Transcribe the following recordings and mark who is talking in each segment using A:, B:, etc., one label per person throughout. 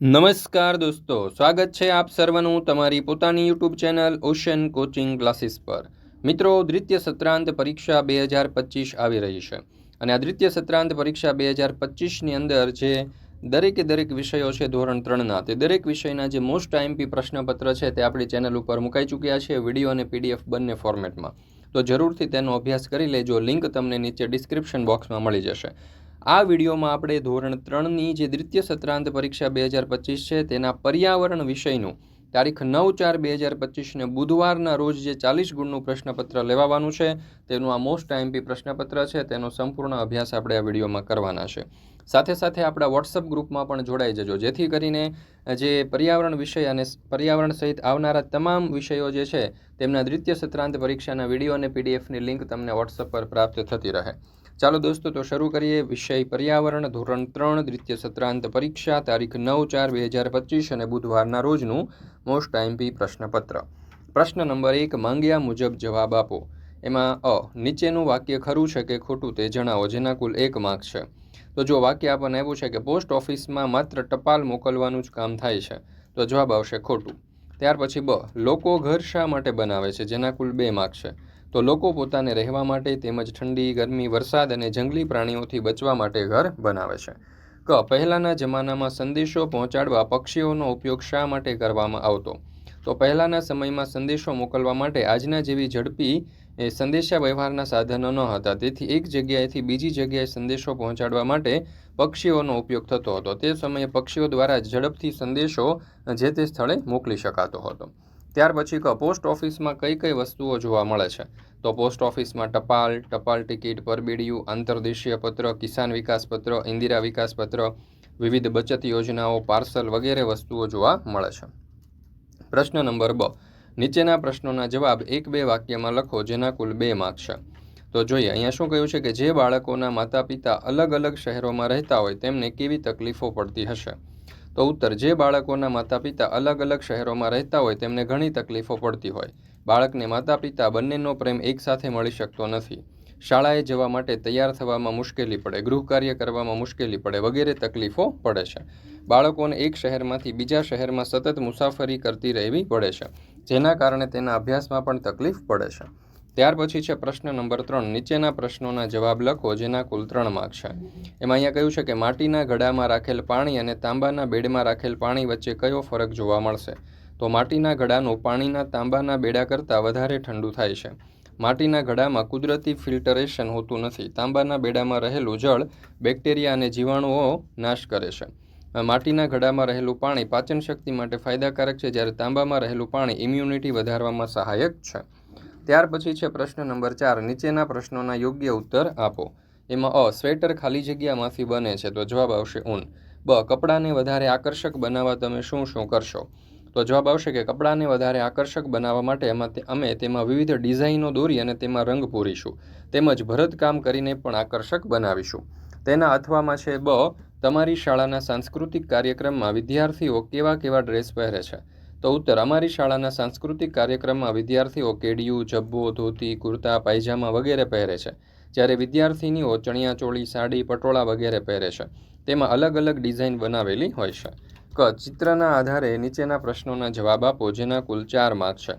A: નમસ્કાર દોસ્તો, સ્વાગત છે આપ સર્વનું તમારી પોતાની YouTube channel ocean coaching classes પર. મિત્રો, દ્વિતીય સત્રાંત પરીક્ષા બે હજાર પચીસ આવી રહી છે અને આ દ્વિતીય સત્રાંત પરીક્ષા બે હજાર પચીસની અંદર જે દરેકે દરેક વિષયો છે ધોરણ ત્રણના, તે દરેક વિષયના જે મોસ્ટ આઈએમપી પ્રશ્નપત્ર છે તે આપણી ચેનલ ઉપર મુકાઈ ચૂક્યા છે, વીડિયો અને પીડીએફ બંને ફોર્મેટમાં તો જરૂરથી તેનો અભ્યાસ કરી લેજો, લિંક તમને નીચે ડિસ્ક્રિપ્શન બોક્સમાં મળી જશે. આ વિડીયોમાં આપણે ધોરણ ત્રણની જે દ્વિતીય સત્રાંત પરીક્ષા બે હજાર પચીસ છે, તેના પર્યાવરણ વિષયનું તારીખ નવ ચાર બે હજાર પચીસને બુધવારના રોજ જે ચાલીસ ગુણનું પ્રશ્નપત્ર લેવાવાનું છે, તેનું આ મોસ્ટ આઈએમપી પ્રશ્નપત્ર છે, તેનો સંપૂર્ણ અભ્યાસ આપણે આ વિડીયોમાં કરવાના છે. સાથે સાથે આપણા વોટ્સઅપ ગ્રુપમાં પણ જોડાઈ જજો, જેથી કરીને જે પર્યાવરણ વિષય અને પર્યાવરણ સહિત આવનારા તમામ વિષયો જે છે, તેમના દ્વિતીય સત્રાંત પરીક્ષાના વીડિયો અને પીડીએફની લિંક તમને વોટ્સઅપ પર પ્રાપ્ત થતી રહે. ચાલો દોસ્તો, તો શરૂ કરીએ વિષય પર્યાવરણ ધોરણ ત્રણ, દ્વિતીય સત્રાંત પરીક્ષા, તારીખ નવ ચાર બે હજાર પચીસ અને બુધવારના રોજનું મોસ્ટ આઈમ્પી પ્રશ્નપત્ર. પ્રશ્ન નંબર એક, માંગ્યા મુજબ જવાબ આપો. એમાં અ, નીચેનું વાક્ય ખરું છે કે ખોટું તે જણાવો, જેના કુલ એક માર્ક છે. તો જો વાક્ય આપણને આવ્યું છે કે પોસ્ટ ઓફિસમાં માત્ર ટપાલ મોકલવાનું જ કામ થાય છે, તો જવાબ આવશે ખોટું. ત્યાર પછી બ, લોકો ઘર શા માટે બનાવે છે, જેના કુલ બે માર્ક છે? તો લોકો પોતાને રહેવા માટે તેમજ ઠંડી, ગરમી, વરસાદ અને જંગલી પ્રાણીઓથી બચવા માટે ઘર બનાવે છે. ક, પહેલાંના જમાનામાં સંદેશો પહોંચાડવા પક્ષીઓનો ઉપયોગ શા માટે કરવામાં આવતો? તો પહેલાંના સમયમાં સંદેશો મોકલવા માટે આજના જેવી ઝડપી એ સંદેશા વ્યવહારના સાધનો ન હતા. તેથી એક જગ્યાએથી બીજી જગ્યાએ સંદેશો પહોંચાડવા માટે પક્ષીઓનો ઉપયોગ થતો હતો. તે સમયે પક્ષીઓ દ્વારા ઝડપથી સંદેશો જે તે સ્થળે મોકલી શકાતો હતો. ત્યાર પછી કહો, પોસ્ટ ઓફિસમાં કઈ કઈ વસ્તુઓ જોવા મળે છે? તો પોસ્ટ ઓફિસમાં ટપાલ ટપાલ ટિકિટ, પરબીડિયું, આંતરદેશીય પત્ર, કિસાન વિકાસ પત્ર, ઇન્દિરા વિકાસ પત્ર, વિવિધ બચત યોજનાઓ, પાર્સલ વગેરે વસ્તુઓ જોવા મળે છે. પ્રશ્ન નંબર બ. નીચેના પ્રશ્નોના જવાબ એક બે વાક્યમાં લખો, જેના કુલ બે માર્ક છે. તો જોઈએ, અહીંયા શું કહ્યું છે કે જે બાળકોના માતા પિતા અલગ અલગ શહેરોમાં રહેતા હોય તેમને કેવી તકલીફો પડતી હશે? તો ઉત્તર, જે બાળકોના માતા પિતા અલગ અલગ શહેરોમાં રહેતા હોય તેમને ઘણી તકલીફો પડતી હોય. બાળકને માતા પિતા બંનેનો પ્રેમ એકસાથે મળી શકતો નથી. શાળાએ જવા માટે તૈયાર થવામાં મુશ્કેલી પડે ગૃહ કાર્ય કરવામાં મુશ્કેલી પડે વગેરે તકલીફો પડે છે. બાળકોને એક શહેરમાંથી બીજા શહેરમાં સતત મુસાફરી કરતી રહેવી પડે છે, જેના કારણે તેના અભ્યાસમાં પણ તકલીફ પડે છે. ત્યાર પછી છે પ્રશ્ન નંબર ત્રણ. નીચેના પ્રશ્નોના જવાબ લખો, જેના કુલ ત્રણ માર્ક છે. એમાં અહીંયા કહ્યું છે કે માટીના ઘડામાં રાખેલ પાણી અને તાંબાના બેડમાં રાખેલ પાણી વચ્ચે કયો ફરક જોવા મળશે? તો માટીના ઘડાનું પાણીના તાંબાના બેડા કરતાં વધારે ઠંડુ થાય છે. માટીના ઘડામાં કુદરતી ફિલ્ટરેશન હોતું નથી. તાંબાના બેડામાં રહેલું જળ બેક્ટેરિયા અને જીવાણુઓ નાશ કરે છે. માટીના ઘડામાં રહેલું પાણી પાચન શક્તિ માટે ફાયદાકારક છે, જ્યારે તાંબામાં રહેલું પાણી ઇમ્યુનિટી વધારવામાં સહાયક છે. ત્યાર પછી છે પ્રશ્ન નંબર ચાર, નીચેના પ્રશ્નોના યોગ્ય ઉત્તર આપો. એમાં અ, સ્વેટર ખાલી જગ્યામાંથી બને છે, તો જવાબ આવશે ઊન. બ, કપડાને વધારે આકર્ષક બનાવવા તમે શું શું કરશો? તો જવાબ આવશે કે કપડાને વધારે આકર્ષક બનાવવા માટે એમાં અમે તેમાં વિવિધ ડિઝાઇનો દોરી અને તેમાં રંગ પૂરીશું. તેમજ ભરતકામ કરીને પણ આકર્ષક બનાવીશું. તેના અથવામાં છે બ, તમારી શાળાના સાંસ્કૃતિક કાર્યક્રમમાં વિદ્યાર્થીઓ કેવા કેવા ડ્રેસ પહેરે છે? તો ઉત્તર, અમારી શાળાના સાંસ્કૃતિક કાર્યક્રમમાં વિદ્યાર્થીઓ કેડિયું, જબ્બો, ધોતી, કુર્તા, પાયજામા વગેરે પહેરે છે. જ્યારે વિદ્યાર્થીનીઓ ચણિયાચોળી સાડી, પટોળા વગેરે પહેરે છે. તેમાં અલગ અલગ ડિઝાઇન બનાવેલી હોય છે. ક, ચિત્રના આધારે નીચેના પ્રશ્નોના જવાબ આપો, જેના કુલ ચાર માર્ક છે.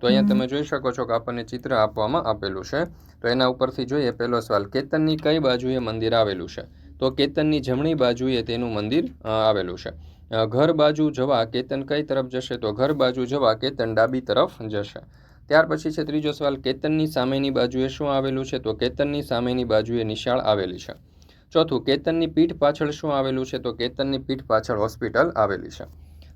A: તો અહીંયા તમે જોઈ શકો છો કે આપણને ચિત્ર આપવામાં આપેલું છે. તો એના ઉપરથી જોઈએ, પહેલો સવાલ, કેતનની કઈ બાજુએ મંદિર આવેલું છે? તો કેતનની જમણી બાજુએ તેનું મંદિર આવેલું છે. ઘર બાજુ જવા કેતન કઈ તરફ જશે? તો ઘર બાજુ જવા કેતન ડાબી તરફ જશે. ત્યાર પછી છે ત્રીજો સવાલ, કેતનની સામેની બાજુએ શું આવેલું છે? તો કેતનની સામેની બાજુએ નિશાળ આવેલી છે. ચોથું, કેતનની પીઠ પાછળ શું આવેલું છે? તો કેતનની પીઠ પાછળ હોસ્પિટલ આવેલી છે.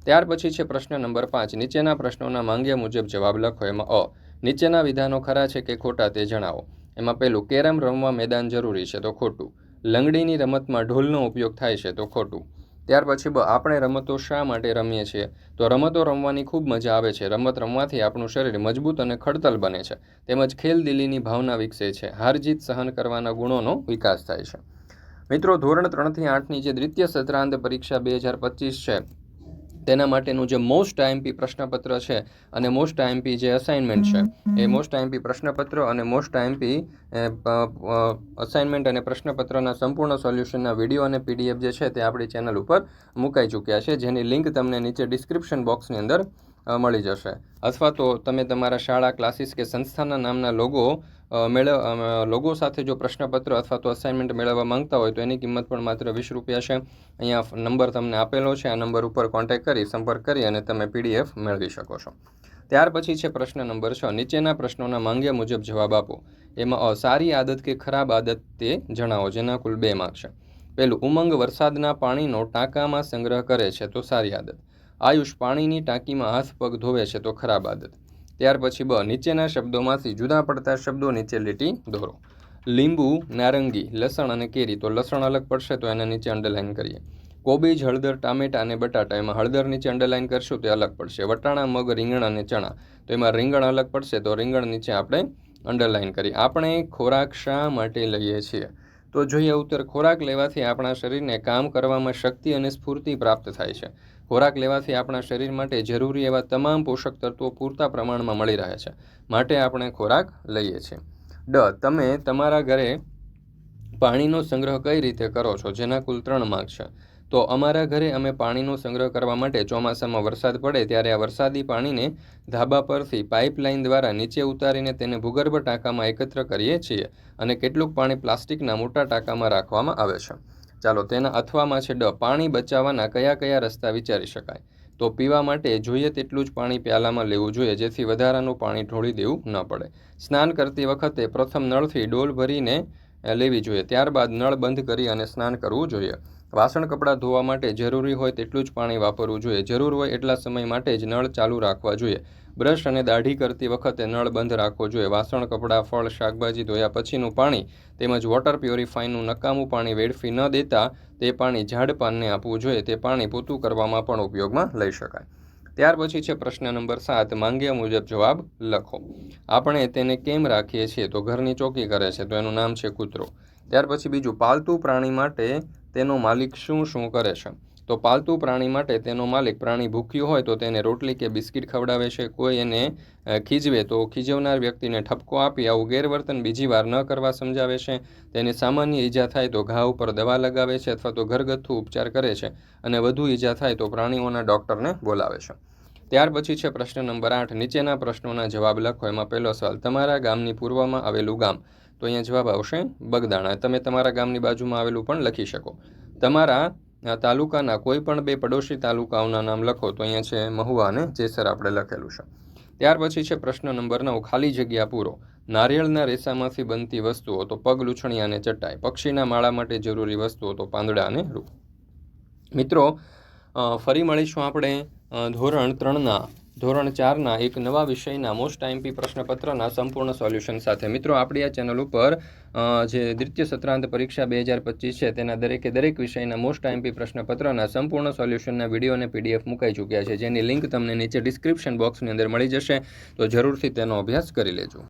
A: ત્યાર પછી છે પ્રશ્ન નંબર પાંચ, નીચેના પ્રશ્નોના માંગ્યા મુજબ જવાબ લખો. એમાં અ, નીચેના વિધાનો ખરા છે કે ખોટા તે જણાવો. એમાં પહેલું, કેરમ રમવા મેદાન જરૂરી છે? તો ખોટું. લંગડીની રમતમાં ઢોલનો ઉપયોગ થાય છે? તો ખોટું. ત્યાર પછી આપણે રમતો શા માટે રમીએ છીએ? તો રમતો રમવાની ખૂબ મજા આવે છે. રમત રમવાથી આપણું શરીર મજબૂત અને ખડતલ બને છે. તેમજ ખેલદિલીની ભાવના વિકસે છે. હાર જીત સહન કરવાના ગુણોનો વિકાસ થાય છે. મિત્રો, ધોરણ ત્રણથી આઠની જે દ્વિતીય સત્રાંત પરીક્ષા બે હજાર પચીસ છે તેના માટેનું જે મોસ્ટ આઈએમપી પ્રશ્નપત્ર છે અને મોસ્ટ આઈએમપી જે અસાઇનમેન્ટ છે એ મોસ્ટ આઈએમપી પ્રશ્નપત્ર અને મોસ્ટ આઈએમપી અસાઇનમેન્ટ અને પ્રશ્નપત્રના સંપૂર્ણ સોલ્યુશનના વીડિયો અને પીડીએફ જે છે તે આપણી ચેનલ ઉપર મુકાઈ ચૂક્યા છે જેની લિંક તમને નીચે ડિસ્ક્રિપ્શન બોક્સની અંદર મળી જશે. અથવા તો તમે તમારા શાળા ક્લાસીસ કે સંસ્થાના નામના લોગો મેળવ લોગો સાથે જો પ્રશ્નપત્ર અથવા તો અસાઇનમેન્ટ મેળવવા માંગતા હોય તો એની કિંમત પણ માત્ર વીસ રૂપિયા છે. અહીંયા નંબર તમને આપેલો છે. આ નંબર ઉપર કોન્ટેક્ટ કરી, સંપર્ક કરી અને તમે પીડીએફ મેળવી શકો છો. ત્યાર પછી છે પ્રશ્ન નંબર છ. નીચેના પ્રશ્નોના માંગ્યા મુજબ જવાબ આપો. એમાં સારી આદત કે ખરાબ આદત તે જણાવો, જેના કુલ બે માર્ક છે. પહેલું, ઉમંગ વરસાદના પાણીનો ટાંકામાં સંગ્રહ કરે છે તો સારી આદત. આયુષ પાણીની ટાંકીમાં હાથ પગ ધોવે છે તો ખરાબ આદત. ત્યાર પછી બ, નીચેના શબ્દોમાંથી જુદા પડતા શબ્દો નીચે લીટી દોરો. લીંબુ, નારંગી, લસણ અને કેરી, તો લસણ અલગ પડશે તો એના નીચે અંડરલાઇન કરીએ. કોબીજ, હળદર, ટામેટા અને બટાટા, એમાં હળદર નીચે અંડરલાઇન કરશું તો અલગ પડશે. વટાણા, મગ, રીંગણ અને ચણા, તો એમાં રીંગણ અલગ પડશે તો રીંગણ નીચે આપણે અંડરલાઇન કરીએ. આપણે ખોરાક શા માટે લઈએ છીએ? તો જોઈએ ઉત્તર, ખોરાક લેવાથી આપણા શરીરને કામ કરવામાં શક્તિ અને સ્ફૂર્તિ પ્રાપ્ત થાય છે. ખોરાક લેવાથી આપણા શરીર માટે જરૂરી એવા તમામ પોષક તત્વો પૂરતા પ્રમાણમાં મળી રહે છે. માટે આપણે ખોરાક લઈએ છીએ. ડ, તમે તમારા ઘરે પાણીનો સંગ્રહ કઈ રીતે કરો છો? જેના કુલ ત્રણ માર્ગ છે. તો અમારા ઘરે અમે પાણીનો સંગ્રહ કરવા માટે ચોમાસામાં વરસાદ પડે ત્યારે આ વરસાદી પાણીને ધાબા પરથી પાઇપલાઇન દ્વારા નીચે ઉતારીને તેને ભૂગર્ભ ટાંકામાં એકત્ર કરીએ છીએ અને કેટલુંક પાણી પ્લાસ્ટિકના મોટા ટાંકામાં રાખવામાં આવે છે. ચાલો તેના અથવામાં છે ડ, પાણી બચાવવાના કયા કયા રસ્તા વિચારી શકાય? તો પીવા માટે જોઈએ તેટલું જ પાણી પ્યાલામાં લેવું જોઈએ, જેથી વધારાનું પાણી ઢોળી દેવું ન પડે. સ્નાન કરતી વખતે પ્રથમ નળથી ડોલ ભરીને લેવી જોઈએ. ત્યારબાદ નળ બંધ કરી અને સ્નાન કરવું જોઈએ. વાસણ કપડાં ધોવા માટે જરૂરી હોય તેટલું જ પાણી વાપરવું જોઈએ. જરૂર હોય એટલા સમય માટે જ નળ ચાલુ રાખવા જોઈએ. બ્રશ અને દાઢી કરતી વખતે નળ બંધ રાખવો જોઈએ. વાસણ કપડાં, ફળ, શાકભાજી ધોયા પછીનું પાણી તેમજ વોટર પ્યોરિફાઈનું નકામું પાણી વેડફી ન દેતા તે પાણી ઝાડ પાનને આપવું જોઈએ. તે પાણી પૂતું કરવામાં પણ ઉપયોગમાં લઈ શકાય. ત્યાર પછી છે પ્રશ્ન નંબર સાત. માંગ્યા મુજબ જવાબ લખો. આપણે તેને કેમ રાખીએ છીએ? તો ઘરની ચોકી કરે છે. તો એનું નામ છે કૂતરો. ત્યાર પછી બીજું, પાલતુ પ્રાણી માટે તેનો માલિક શું શું કરે છે? તો પાલતુ પ્રાણી માટે તેનો માલિક પ્રાણી ભૂખ્યું હોય તો તેને રોટલી કે બિસ્કિટ ખવડાવે છે. કોઈ એને ખીજવે તો ખીજવનાર વ્યક્તિને ઠપકો આપી આવું ગેરવર્તન બીજી વાર ન કરવા સમજાવે છે. તેને સામાન્ય ઈજા થાય તો ઘા ઉપર દવા લગાવે છે અથવા તો ઘરગથ્થુ ઉપચાર કરે છે અને વધુ ઈજા થાય તો પ્રાણીઓના ડૉક્ટરને બોલાવે છે. ત્યાર પછી છે પ્રશ્ન નંબર આઠ. નીચેના પ્રશ્નોના જવાબ લખો. એમાં પહેલો સવાલ, તમારા ગામની પૂર્વમાં આવેલું ગામ? તો અહીંયા જવાબ આવશે બગદાણા. તમે તમારા ગામની બાજુમાં આવેલું પણ લખી શકો. તમારા તાલુકાના કોઈ પણ બે પડોશી તાલુકાઓના નામ લખો. તો અહીંયા છે મહુવા અને જેસર આપણે લખેલું છે. ત્યાર પછી છે પ્રશ્ન નંબર નવ, ખાલી જગ્યા પૂરો. નારિયેળના રેસામાંથી બનતી વસ્તુઓ, તો પગ, લૂછણી અને ચટાઈ. પક્ષીના માળા માટે જરૂરી વસ્તુઓ, તો પાંદડા અને રૂ. મિત્રો ફરી મળીશું આપણે ધોરણ ત્રણના, ધોરણ ચારના એક નવા વિષયના મોસ્ટ આઈએમપી પ્રશ્નપત્રના સંપૂર્ણ સોલ્યુશન સાથે. મિત્રો, આપણી આ ચેનલ ઉપર જે દ્વિતીય સત્રાંત પરીક્ષા બે હજાર પચીસ છે, તેના દરેકે દરેક વિષયના મોસ્ટ આઈએમપી પ્રશ્નપત્રના સંપૂર્ણ સોલ્યુશનના વીડિયો અને પીડીએફ મુકાઈ ચૂક્યા છે. જેની લિંક તમને નીચે ડિસ્ક્રિપ્શન બોક્સની અંદર મળી જશે. તો જરૂરથી તેનો અભ્યાસ કરી લેજો.